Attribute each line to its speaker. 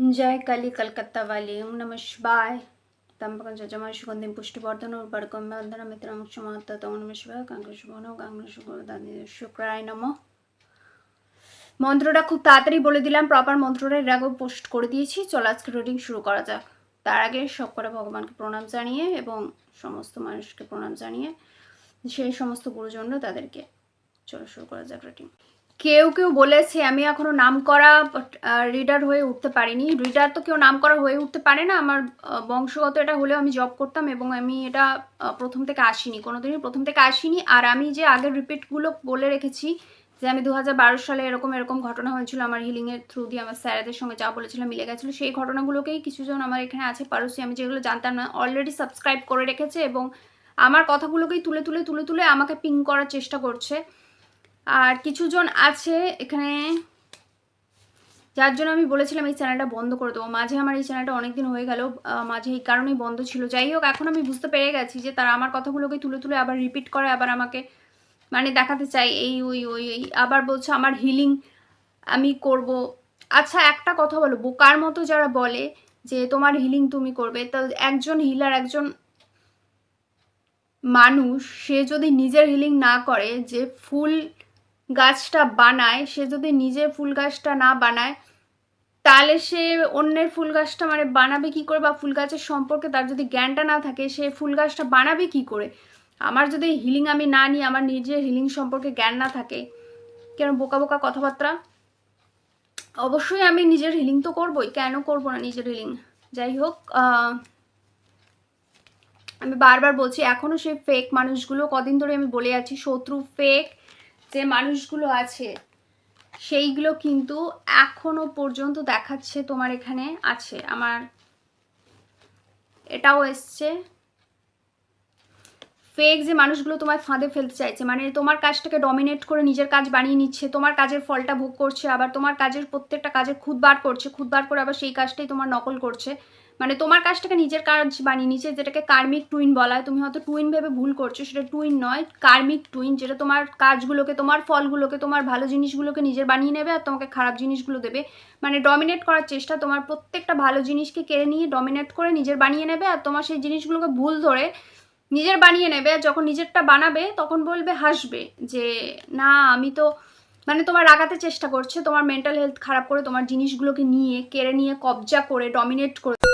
Speaker 1: জয় কালি কলকাতা বালি ওম নম শিবায় తంపకం చజమా శుగంధిం పుష్టివర్ధన ఉర్పడకం బంధన మిత్రం క్షమాత తమనమ శివ కాంగ్రెస్ శుభనম কাংগ্রেস শুক্রায় নম মন্ত্রটা খুব তাড়াতাড়ি বলে দিলাম প্রপার মন্ত্রটা এর আগেও পোস্ট করে দিয়েছি। চলো আজকে রুটিং শুরু করা যাক। তার আগে সবকটা ভগবানকে প্রণাম জানিয়ে এবং সমস্ত মানুষকে প্রণাম জানিয়ে, সেই সমস্ত গুরুজনরা তাদেরকে চলো শুরু করা যাক রিডিং কেউ কেউ বলেছে, আমি এখনও নাম করা রিডার হয়ে উঠতে পারিনি। রিডার তো কেউ নাম করা হয়ে উঠতে পারে না। আমার বংশগত এটা হলেও আমি জব করতাম এবং আমি এটা প্রথম থেকে আসিনি। কোনোদিনই প্রথম থেকে আসিনি। আর আমি যে আগের রিপিটগুলো বলে রেখেছি, যে আমি দু হাজার বারো সালে এরকম এরকম ঘটনা হয়েছিল, আমার হিলিংয়ের থ্রু দিয়ে আমার স্যারেদের সঙ্গে যা বলেছিলাম মিলে গেছিল, সেই ঘটনাগুলোকেই কিছুজন আমার এখানে আছে, পারসি, আমি যেগুলো জানতাম না অলরেডি সাবস্ক্রাইব করে রেখেছে এবং আমার কথাগুলোকেই তুলে তুলে তুলে তুলে আমাকে পিং করার চেষ্টা করছে। আর কিছুজন আছে এখানে। যার জন্য আমি বলেছিলাম এই চ্যানেলটা বন্ধ করে দেবো। মাঝে আমার এই চ্যানেলটা অনেকদিন হয়ে গেল মাঝে এই কারণেই বন্ধ ছিল। যাই হোক, এখন আমি বুঝতে পেরে গেছি যে তারা আমার কথাগুলোকে তুলে তুলে আবার রিপিট করে, আবার আমাকে মানে দেখাতে চাই এই, ওই ওই ওই আবার বলছে, আমার হিলিং আমি করব। আচ্ছা একটা কথা বলো, বোকার মতো যারা বলে যে তোমার হিলিং তুমি করবে, তো একজন হিলার একজন মানুষ, সে যদি নিজের হিলিং না করে, যে ফুল গাছটা বানায়, সে যদি নিজে ফুল গাছটা না বানায়, তাহলে সে অন্যের ফুল গাছটা মানে বানাবে কি করে বা ফুল গাছের সম্পর্কে তার যদি জ্ঞানটা না থাকে, সে ফুল গাছটা বানাবে কি করে? আমার যদি হিলিং আমি না নিই, আমার নিজের হিলিং সম্পর্কে জ্ঞান না থাকে, কেন বোকা বোকা কথাবার্তা? অবশ্যই আমি নিজের হিলিং তো করবোই, কেন করব না নিজের হিলিং যাই হোক আমি বারবার বলছি এখনও সেই ফেক মানুষগুলো, কদিন ধরে আমি বলে আছি শত্রু ফেক যে মানুষগুলো আছে, সেইগুলো কিন্তু এখনও পর্যন্ত দেখাচ্ছে তোমার এখানে আছে। আমার এটাও এসছে। ফেক যে মানুষগুলো তোমায় ফাঁদে ফেলতে চাইছে মানে তোমার কাজটাকে ডমিনেট করে নিজের কাজ বানিয়ে নিচ্ছে, তোমার কাজের ফলটা ভোগ করছে, আবার তোমার কাজের প্রত্যেকটা কাজের খুদ বার করছে, খুদ বার করে আবার সেই কাজটাই তোমার নকল করছে। মানে তোমার কাজটাকে নিজের কাজ বানিয়ে নিচ্ছে যেটাকে কার্মিক টুইন বলা হয়, তুমি হয়তো টুইন ভেবে ভুল করছ, সেটা টুইন নয় কার্মিক টুইন যেটা তোমার কাজগুলোকে, তোমার ফলগুলোকে, তোমার ভালো জিনিসগুলোকে নিজের বানিয়ে নেবে আর তোমাকে খারাপ জিনিসগুলো দেবে। মানে ডমিনেট করার চেষ্টা, তোমার প্রত্যেকটা ভালো জিনিসকে কেড়ে নিয়ে ডমিনেট করে নিজের বানিয়ে নেবে আর তোমার সেই জিনিসগুলোকে ভুল ধরে নিজের বানিয়ে নেবে। আর যখন নিজেরটা বানাবে, তখন বলবে, হাসবে যে, না, আমি তো মানে তোমার রাগাতে চেষ্টা করছে, তোমার মেন্টাল হেলথ খারাপ করে তোমার জিনিসগুলোকে নিয়ে, কেড়ে নিয়ে, কবজা করে ডমিনেট করে